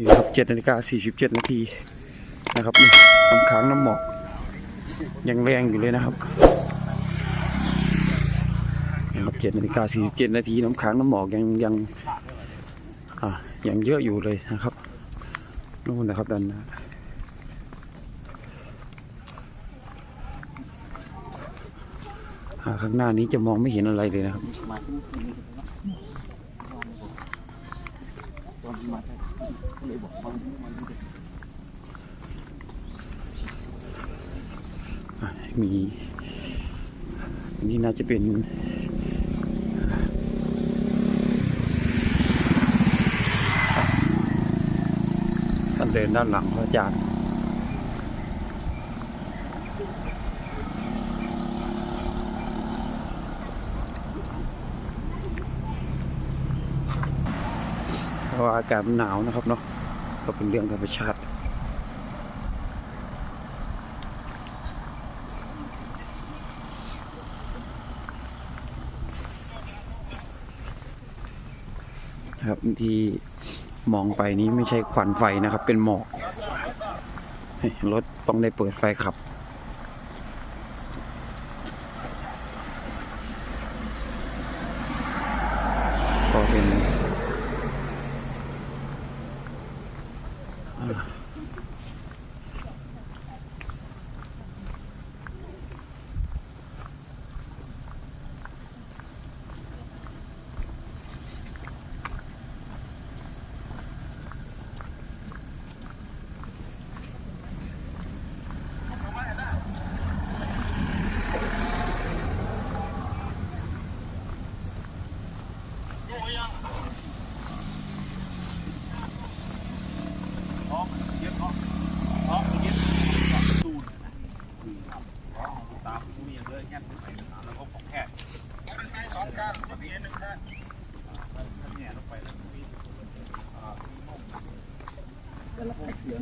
นี่ครับเจ็ดนาฬิกาสี่สิบเจ็ดนาทีนะครับนี่น้ำค้างน้ำหมอกยังแรงอยู่เลยนะครับนี่ครับเจ็ดนาฬิกาสี่สิบเจ็ดนาทีน้ำค้างน้ำหมอกยังยังอ่ายังเยอะอยู่เลยนะครับนู่นนะครับด้านหน้าข้างหน้านี้จะมองไม่เห็นอะไรเลยนะครับ อะมีนี่น่าจะเป็นท่านเดินด้านหลังพระอาจารย์ ราะอากาศมันหนาวนะครับเนาะก็เป็นเรื่องธรรมชาติครับที่มองไปนี้ไม่ใช่ควันไฟนะครับ เป็นหมอกรถต้องได้เปิดไฟขับ ก็เป็นอ่า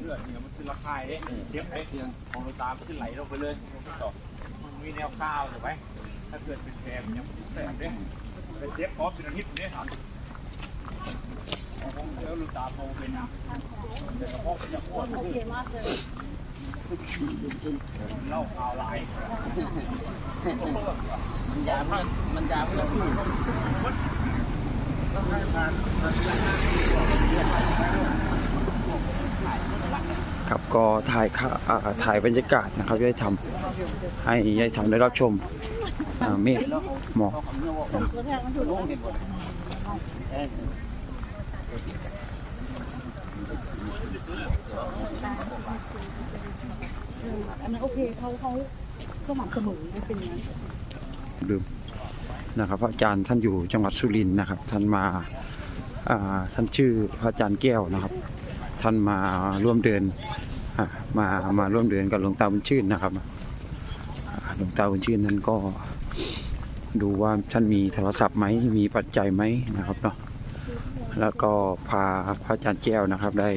เลือดเนี่ยมันซื้อราคา เด้เทียบไปของเราตามซื้อไหลลงไปเลยมันก็ตอมันมีแนวข้าวถูกไหมถ้าเกิดเป็นแพงเนี่ยมันแสบเด้ไปเทียบพร้อมสินาทิตย์เนี่ยของเดี๋ยวลูกตาโตเป็นเดี๋ยวกระเพาะเป็นอย่างอ้วนโอเคมากเลยเล่าข่าวลายมันยาเพื่อมันยาเพื่อผู้ต้องให้การ พูดครับก็ถ่ายถ่ายบรรยากาศนะครับยายทำให้ยายทำได้รับชมเมฆหมอกนึกว่าตัวแทนมันถูกลุงเห็นหมดเอออันนั้นโอเคเขาเขาสม่ำเสมอเป็นอย่างนั้นลืมนะครับพระอาจารย์ท่านอยู่จังหวัดสุรินทร์นะครับ ท่านมาท่านชื่อพระอาจารย์แก้วนะครับ ท่านมาร่วมเดินอมามาร่วมเดินกับหลวงตาบุญชื่นนะครับหลวงตาบุญชื่นนั้นก็ดูว่าท่านมีโทรศัพท์ไหมมีปัจจัยไหมนะครับเนาะแล้วก็พาพระอาจารย์แก้วนะครับได้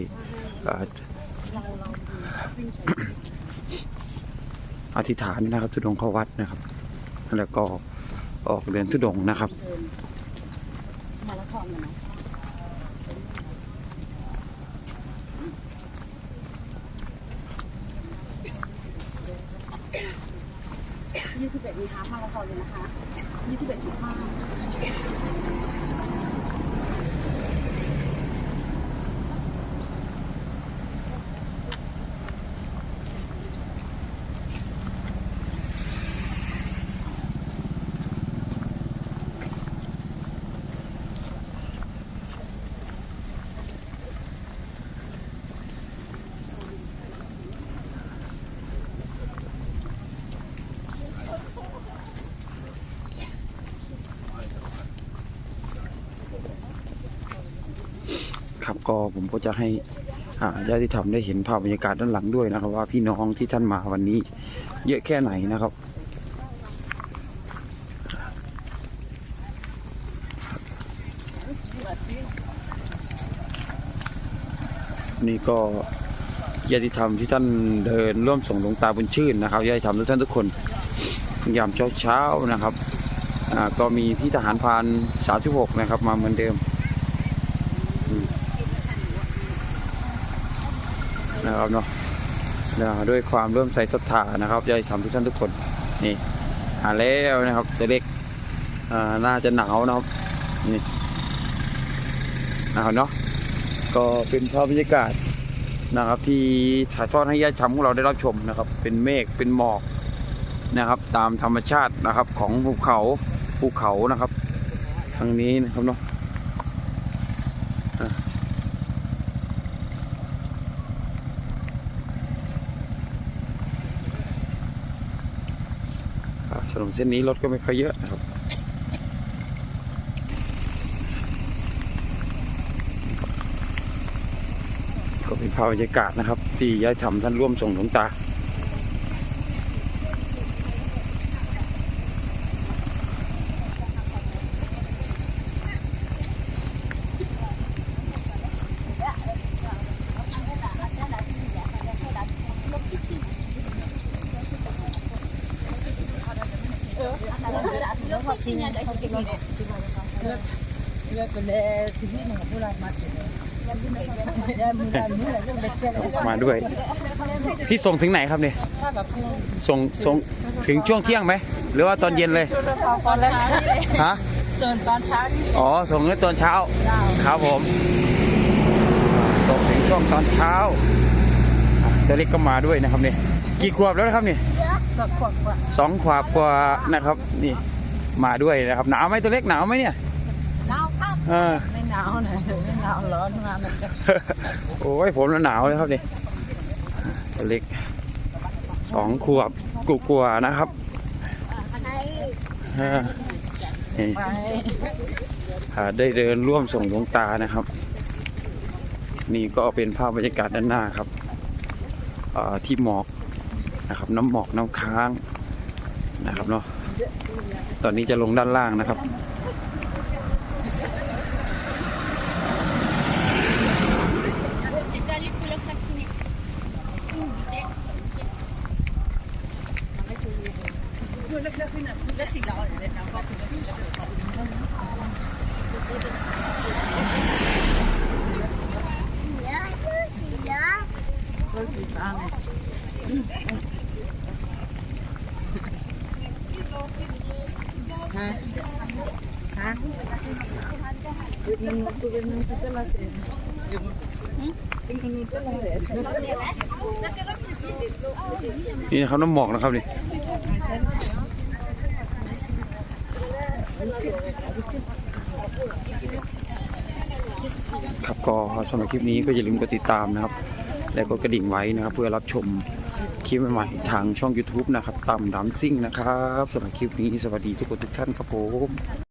อธิษฐานนะครับทุดงเข้าวัดนะครับ แล้วก็ออกเดินทุดงนะครับมาราธอนนะ 21มีฮาล์ฟมาราธอนเลยนะคะ 21.5 ครับก็ผมก็จะให้ญาติธรรมได้เห็นภาพบรรยากาศด้านหลังด้วยนะครับ ว่าพี่น้องที่ท่านมาวันนี้ เยอะแค่ไหนนะครับนี่ก็ญาติธรรมที่ท่านเดินร่วมส่งหลวงตาบุญชื่นนะครับญาติธรรมทุกท่านทุกคนยามเช้าๆนะครับอ่าก็มีพี่ทหารพราน36นะครับ มาเหมือนเดิม เนะครับเนาะนะด้วยความเริ่มใส่ศรัทธานะครับจะทำทุกท่านทุกคนนี่หาแล้วนะครับตัวเล็กอ่าน่าจะหนาวนะครับนี่หนาวเนาะก็เป็นภาพบรรยากาศนะครับ ที่ถ่ายทอดให้ญาติชมของเราได้รับชมนะครับ เป็นเมฆเป็นหมอกนะครับ ตามธรรมชาตินะครับของภูเขาภูเขานะครับทางนี้นะครับเนาะ ถนนเส้นนี้รถก็ไม่ค่อยเยอะนะครับ ก็เป็นภาพบรรยากาศนะครับ ที่ย้ายทำท่านร่วมส่งหลวงตา มาด้วย พี่ส่งถึงไหนครับเนี่ยส่งส่งถึงช่วงเที่ยงไหม หรือว่าตอนเย็นเลยตอนเช้าเลยฮะส่วนตอนเช้านี่อ๋อ ส่งในตอนเช้า ครับผม ส่งถึงช่วงตอนเช้าตัวเล็กก็มาด้วยนะครับเนี่ยกี่ขวบแล้วนะครับเนี่ย สักขวบกว่าสองขวบกว่านะครับ นี่มาด้วยนะครับ หนาวไหมตัวเล็กหนาวไหมเนี่ยหนาวครับเออไม่หนาวนะไม่หนาวร้อนมามันจะโอ้ยผมหนาวเลยครับนี่ตัวเล็กสองขวบกลัวๆนะครับอ่านี่ไปอ่าได้เดินร่วมส่งหลวงตานะครับ นี่ก็เป็นภาพบรรยากาศด้านหน้าครับอ่าที่หมอก นะครับ น้ำหมอกน้ำค้างนะครับเนาะตอนนี้จะลงด้านล่างนะครับ รถสีฟ้าไงฮะ นี่นะครับน้ำหมอกนะครับนี่ครับก็สำหรับคลิปนี้ก็อย่าลืมกดติดตามนะครับ และกดกระดิ่งไว้นะครับ เพื่อรับชม คลิปใหม่ๆทางช่อง YouTube นะครับตามดำซิ่งนะครับสำหรับคลิปนี้สวัสดีทุกคนทุกท่านครับผม